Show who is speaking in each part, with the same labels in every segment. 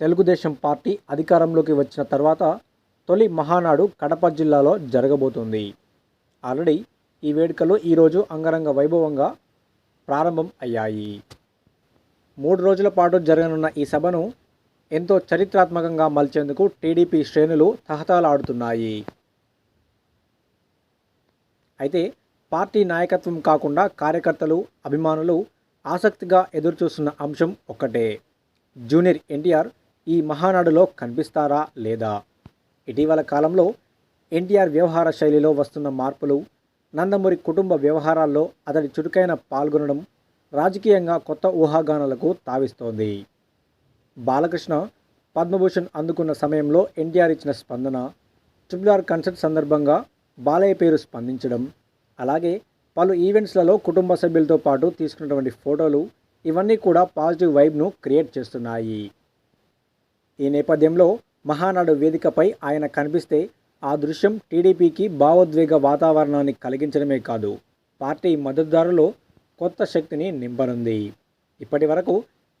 Speaker 1: Telugu Desam party అధికారంలోకి వచ్చిన తర్వాత తొలి మహానాడు కడప జిల్లాలో జరగబోతుంది. ఆల్రెడీ ఈ వేడుకలు ఈరోజు అంగరంగ వైభవంగా ప్రారంభం అయ్యాయి. మూడు రోజుల పాటు జరగనున్న ఈ సభను ఎంతో చరిత్రాత్మకంగా మలిచేందుకు టీడీపీ శ్రేణులు తహతలాడుతున్నాయి అయితే పార్టీ నాయకత్వం కాకుండా కార్యకర్తలు అభిమానులు ఆసక్తిగా ఎదురుచూస్తున్న అంశం ఒక్కటే. జూనియర్ ఎన్టీఆర్ ఈ మహానాడులో కనిపిస్తారా లేదా? ఇటీవల కాలంలో ఎన్టీఆర్ వ్యవహార శైలిలో వస్తున్న మార్పులు నందమూరి కుటుంబ వ్యవహారాల్లో అతడి చురుకైన పాల్గొనడం రాజకీయంగా కొత్త ఊహాగానాలకు తావిస్తోంది. బాలకృష్ణ పద్మభూషణ్ అందుకున్న సమయంలో ఎన్టీఆర్ ఇచ్చిన స్పందన ట్రిపుల్ కన్సర్ట్ సందర్భంగా బాలయ్య పేరు స్పందించడం అలాగే పలు ఈవెంట్స్లలో కుటుంబ సభ్యులతో పాటు తీసుకున్నటువంటి ఫోటోలు ఇవన్నీ కూడా పాజిటివ్ వైబ్ను క్రియేట్ చేస్తున్నాయి. ఈ నేపథ్యంలో మహానాడు వేదికపై ఆయన కనిపిస్తే ఆ దృశ్యం టీడీపీకి భావోద్వేగ వాతావరణాన్ని కలిగించడమే కాదు పార్టీ మద్దతుదారులో కొత్త శక్తిని నింపనుంది. ఇప్పటి వరకు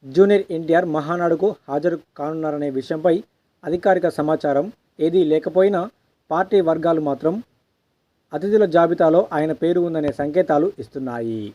Speaker 1: జూనియర్ ఎన్టీఆర్ మహానాడుకు హాజరు కానున్నారనే విషయంపై అధికారిక సమాచారం ఏదీ లేకపోయినా పార్టీ వర్గాలు మాత్రం అతిథుల జాబితాలో ఆయన పేరు ఉందనే సంకేతాలు ఇస్తున్నాయి.